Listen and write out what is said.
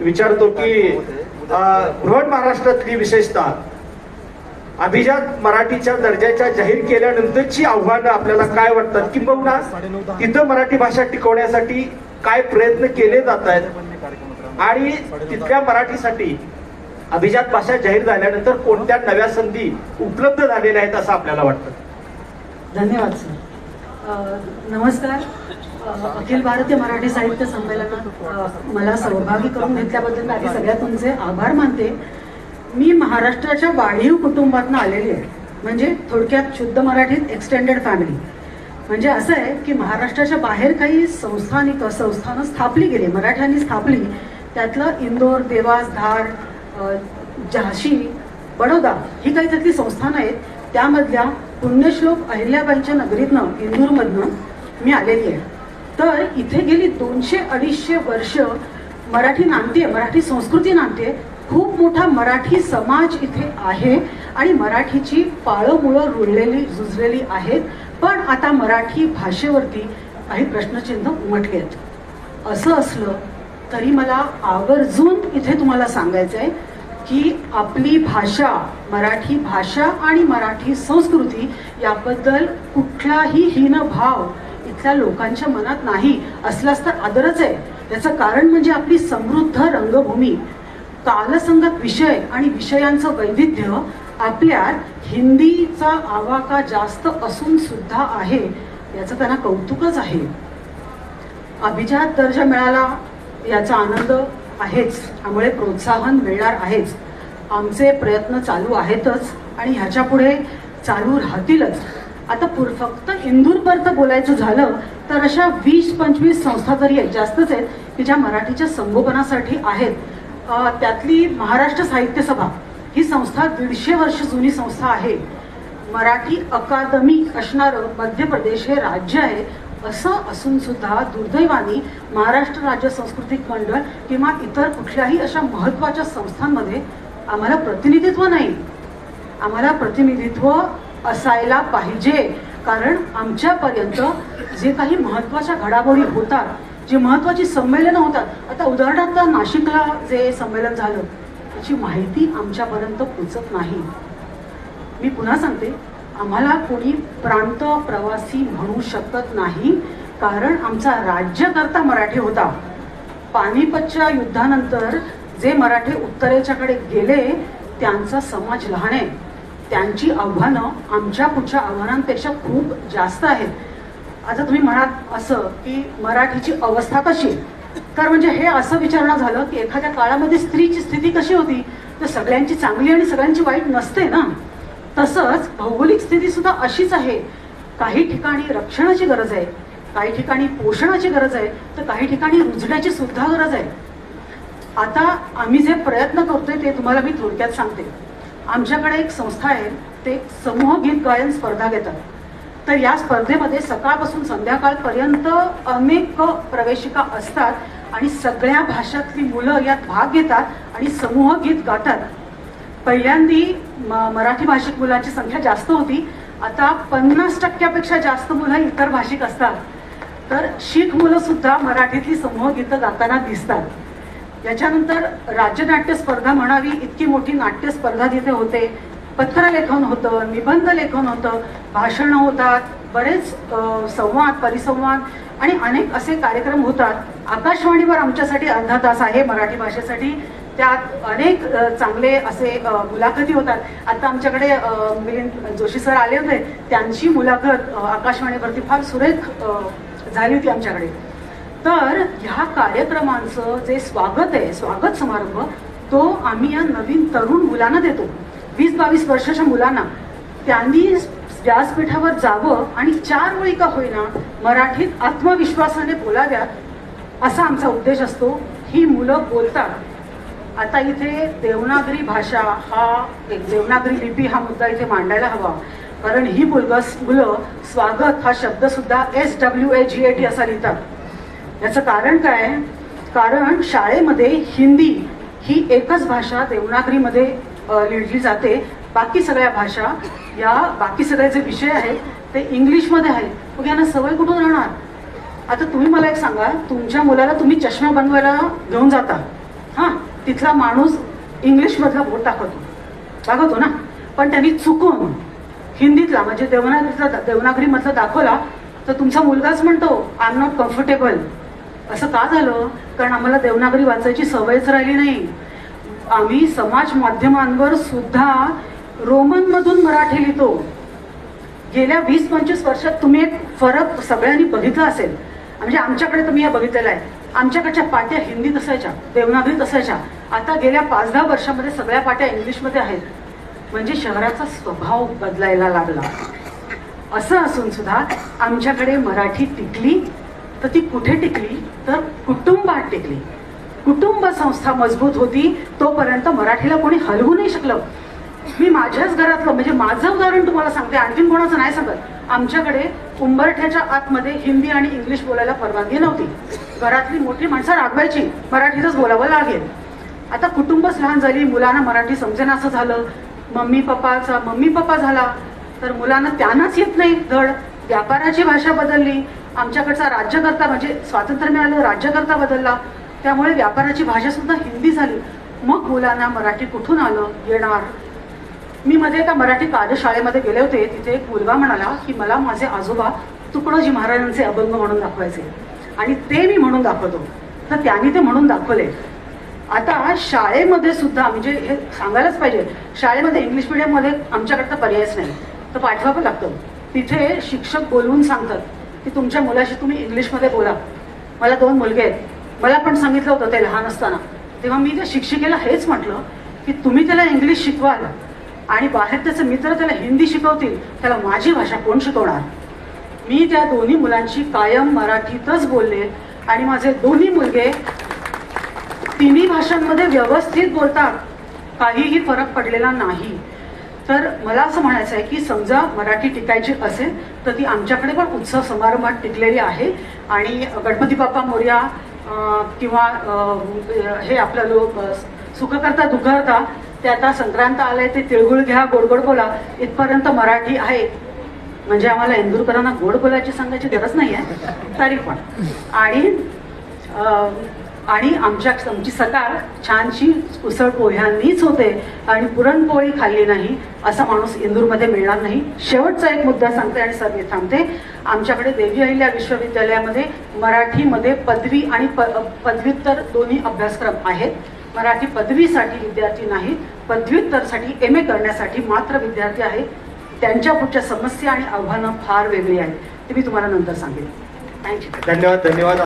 विचारतो की अं, बृहन महाराष्ट्रातली विशेषतः अभिजात मराठीच्या दर्जाच्या जाहीर केल्यानंतरची आव्हानं आपल्याला काय वाटतात? किंबहुना तिथं मराठी भाषा टिकवण्यासाठी काय प्रयत्न केले जात आहेत? आणि तिथल्या मराठीसाठी अभिजात भाषा जाहीर झाल्यानंतर कोणत्या नव्या संधी उपलब्ध झालेल्या आहेत असं आपल्याला वाटतं? धन्यवाद सर. नमस्कार. अखिल भारतीय मराठी साहित्य संमेलनात मला सहभागी करून घेतल्याबद्दल मी आधी सगळ्या तुमचे आभार मानते. मी महाराष्ट्राच्या वाढीव कुटुंबातून आलेली आहे. म्हणजे थोडक्यात शुद्ध मराठीत एक्सटेंडेड फॅमिली म्हणजे असं आहे की महाराष्ट्राच्या बाहेर काही संस्थानिक संस्थानं स्थापली गेली मराठ्यांनी स्थापली त्यातलं इंदोर देवास धार झाशी बडोदा ही काही त्यातली संस्थानं आहेत. त्यामधल्या पुण्यश्लोक अहिल्याबाईंच्या नगरीतनं इंदूरमधनं मी आलेली आहे. तर इथे गेली दोनशे अडीचशे वर्ष मराठी नांदते मराठी संस्कृती नांदते. खूप मोठा मराठी समाज इथे आहे आणि मराठीची पाळं मुळं रुळलेली झुजलेली आहेत. पण आता मराठी भाषेवरती काही प्रश्नचिन्ह उमटले आहेत. असं असलं तरी मला आवर्जून इथे तुम्हाला सांगायचं आहे की आपली भाषा मराठी भाषा आणि मराठी संस्कृती याबद्दल कुठलाही हीन भाव इथल्या लोकांच्या मनात नाही असलाच तर आदरच आहे. त्याचं कारण म्हणजे आपली समृद्ध रंगभूमी. कालसंगत विषय आणि विषयांचं वैविध्य आपल्यात हिंदीचा आवाका जास्त असून सुद्धा आहे याचं त्यांना कौतुकच आहे. अभिजात दर्जा मिळाला याचा आनंद आहेच. त्यामुळे प्रोत्साहन मिळणार आहेच. आमचे प्रयत्न चालू आहेतच आणि ह्याच्या पुढे चालू राहतीलच. आता पुर फक्त इंदूरपर्यंत बोलायचं झालं तर अशा वीस पंचवीस संस्था तरी आहेत जास्तच आहेत की ज्या मराठीच्या संगोपनासाठी आहेत त्यातली महाराष्ट्र साहित्य सभा ही संस्था दीडशे वर्ष जुनी संस्था आहे. मराठी अकादमी असणारं मध्य प्रदेश हे राज्य आहे असं असून सुद्धा दुर्दैवाने महाराष्ट्र राज्य सांस्कृतिक मंडळ किंवा इतर कुठल्याही अशा महत्त्वाच्या संस्थांमध्ये आम्हाला प्रतिनिधित्व नाही. आम्हाला प्रतिनिधित्व असायला पाहिजे. कारण आमच्यापर्यंत जे काही महत्त्वाच्या घडामोडी होतात जी महत्त्वाची संमेलनं होतात आता उदाहरणार्थ नाशिकला जे संमेलन झालं त्याची माहिती आमच्यापर्यंत पोचत नाही. मी पुन्हा सांगते आम्हाला कोणी प्रांत प्रवासी म्हणू शकत नाही कारण आमचा राज्यकर्ता मराठी होता. पानिपतच्या युद्धानंतर जे मराठे उत्तरेच्याकडे गेले त्यांचा समाज लहान आहे. त्यांची आव्हानं आमच्या पुढच्या आव्हानांपेक्षा खूप जास्त आहेत. आता तुम्ही म्हणाल असं की मराठीची अवस्था कशी? आहे? तर म्हणजे हे असं विचारणं झालं की एखाद्या काळामध्ये स्त्रीची स्थिती कशी होती? तर सगळ्यांची चांगली आणि सगळ्यांची वाईट नसते ना? तसंच भौगोलिक स्थिती सुद्धा अशीच आहे. काही ठिकाणी रक्षणाची गरज आहे काही ठिकाणी पोषणाची गरज आहे तर काही ठिकाणी रुजण्याची सुद्धा गरज आहे. आता आम्ही जे प्रयत्न करतोय ते तुम्हाला मी थोडक्यात सांगते. आमच्याकडे एक संस्था आहे ते समूह गीत गायन स्पर्धा घेतात. तर या स्पर्धेमध्ये सकाळपासून संध्याकाळपर्यंत अनेक प्रवेशिका असतात आणि सगळ्या भाषातली मुलं यात भाग घेतात आणि समूह गीत गातात. पहिल्यांदी म- मराठी भाषिक मुलांची संख्या जास्त होती. आता पन्नास टक्क्यापेक्षा जास्त मुलं इतर भाषिक असतात. तर शीख मुलं सुद्धा मराठीतली समूह गीतं गाताना दिसतात. याच्यानंतर राज्यनाट्य स्पर्धा म्हणावी इतकी मोठी नाट्य स्पर्धा तिथे होते. पत्रलेखन होतं निबंध लेखन होतं भाषणं होतात बरेच संवाद परिसंवाद आणि अनेक असे कार्यक्रम होतात. आकाशवाणीवर आमच्यासाठी अर्धा तास आहे मराठी भाषेसाठी. त्यात अनेक चांगले असे मुलाखती होतात. आता आमच्याकडे मिलिंद जोशी सर आले होते. त्यांची मुलाखत आकाशवाणीवरती फार सुरेख झाली होती आमच्याकडे. तर ह्या कार्यक्रमांचं जे स्वागत आहे स्वागत समारंभ तो आम्ही या नवीन तरुण मुलांना देतो. वीस बावीस वर्षाच्या मुलांना. त्यांनी व्यासपीठावर जावं आणि चार ओळी का होईना मराठीत आत्मविश्वासाने बोलाव्यात असा आमचा उद्देश असतो. ही मुलं बोलतात. आता इथे देवनागरी भाषा हा एक देवनागरी लिपी हा मुद्दा इथे मांडायला हवा. कारण ही मुलगस मुलं स्वागत हा शब्दसुद्धा S W A G A T असा लिहितात. याचं कारण काय? कारण शाळेमध्ये हिंदी ही एकच भाषा देवनागरीमध्ये लिहिली जाते. बाकी सगळ्या भाषा या बाकी सगळे जे विषय आहेत ते इंग्लिशमध्ये आहेत. मग यांना सवय कुठून राहणार? आता तुम्ही मला एक सांगा तुमच्या मुलाला तुम्ही चष्मा बनवायला घेऊन जाता. हां तिथला माणूस इंग्लिशमधला बोट दाखवतो. दाखवतो ना? पण त्यांनी चुकून हिंदीतला म्हणजे देवनागरीतला देवनागरीमधला दाखवला तर तुमचा मुलगाच म्हणतो आय एम नॉट कम्फर्टेबल असं का झालं? कारण आम्हाला देवनागरी वाचायची सवयच राहिली नाही. आम्ही समाज माध्यमांवर सुद्धा रोमनमधून मराठी लिहितो. गेल्या वीस पंचवीस वर्षात तुम्ही एक फरक सगळ्यांनी बघितला असेल. म्हणजे आमच्याकडे तुम्ही हे बघितलेलं आहे. आमच्याकडच्या पाट्या हिंदीत असायच्या देवनागरीत असायच्या. आता गेल्या पाच दहा वर्षामध्ये सगळ्या पाट्या इंग्लिशमध्ये आहेत. म्हणजे शहराचा स्वभाव बदलायला लागला. असं असून सुद्धा आमच्याकडे मराठी टिकली तर ती कुठे टिकली? तर कुटुंबात टिकली. कुटुंब संस्था मजबूत होती तोपर्यंत मराठीला कोणी हलवू नाही शकलं. मी माझ्याच घरातलं म्हणजे माझं उदाहरण तुम्हाला सांगते आणखीन कोणाचं नाही सांगत. आमच्याकडे उंबरठ्याच्या आतमध्ये हिंदी आणि इंग्लिश बोलायला परवानगी नव्हती. घरातली मोठी माणसं रागवायची मराठीतच बोलावं लागेल. आता कुटुंबच लहान झाली मुलांना मराठी समजेन असं झालं. मम्मी पप्पाचा मम्मी पप्पा झाला तर मुलांना त्यांनाच येत नाही धड. व्यापाराची भाषा बदलली आमच्याकडचा राज्यकर्ता म्हणजे स्वातंत्र्य मिळालं राज्यकर्ता बदलला. त्यामुळे व्यापाराची भाषा सुद्धा हिंदी झाली. मग मुलांना मराठी कुठून आलं? येणार. मी मध्ये एका मराठी कार्यशाळेमध्ये गेले होते. तिथे एक मुलगा म्हणाला की मला माझे आजोबा तुकडोजी महाराजांचे अभंग म्हणून दाखवायचे. आणि ते मी म्हणून दाखवतो. तर त्यांनी ते म्हणून दाखवले. आता शाळेमध्ये सुद्धा म्हणजे हे सांगायलाच पाहिजे शाळेमध्ये इंग्लिश मिडियममध्ये आमच्याकडे तर पर्यायच नाही. तर पाठवावं लागतं. तिथे शिक्षक बोलवून सांगतात. की तुमच्या मुलाशी तुम्ही इंग्लिशमध्ये बोला. मला दोन मुलगे आहेत. मला पण सांगितलं होतं ते लहान असताना. तेव्हा मी त्या शिक्षिकेला हेच म्हटलं की तुम्ही त्याला इंग्लिश शिकवाल आणि बाहेर त्याचे मित्र त्याला हिंदी शिकवतील त्याला माझी भाषा कोण शिकवणार? मी त्या दोन्ही मुलांशी कायम मराठीतच बोलले आणि माझे दोन्ही मुलगे तिन्ही भाषांमध्ये व्यवस्थित बोलतात. काहीही फरक पडलेला नाही. तर मला असं म्हणायचं आहे की समजा मराठी टिकायची असेल तर ती आमच्याकडे पण उत्सव समारंभात टिकलेली आहे. आणि गणपती बाप्पा मोर्या किंवा हे आपलं लोक सुख करता दुःख करता ते आता संक्रांत आलंय ते तिळगुळ घ्या गोड गोड बोला इथपर्यंत मराठी आहे. म्हणजे आम्हाला इंदूरकरांना गोड बोलायची सांगायची गरज नाही आहे तरी पण. आणि आणि आमच्या आमची सकाळ छानशी उसळ पोह्यांनीच होते आणि पुरणपोळी खाल्ली नाही असा माणूस इंदूरमध्ये मिळणार नाही. शेवटचा एक मुद्दा सांगते आणि सर मी थांबते. आमच्याकडे देवी अहिल्या विश्वविद्यालयामध्ये मराठीमध्ये पदवी आणि प पदव्युत्तर दोन्ही अभ्यासक्रम आहेत. मराठी पदवीसाठी विद्यार्थी नाहीत पदव्युत्तरसाठी एम ए करण्यासाठी मात्र विद्यार्थी आहेत. त्यांच्या पुढच्या समस्या आणि आव्हानं फार वेगळी आहेत. ते मी तुम्हाला नंतर सांगेन. थँक्यू धन्यवाद धन्यवाद.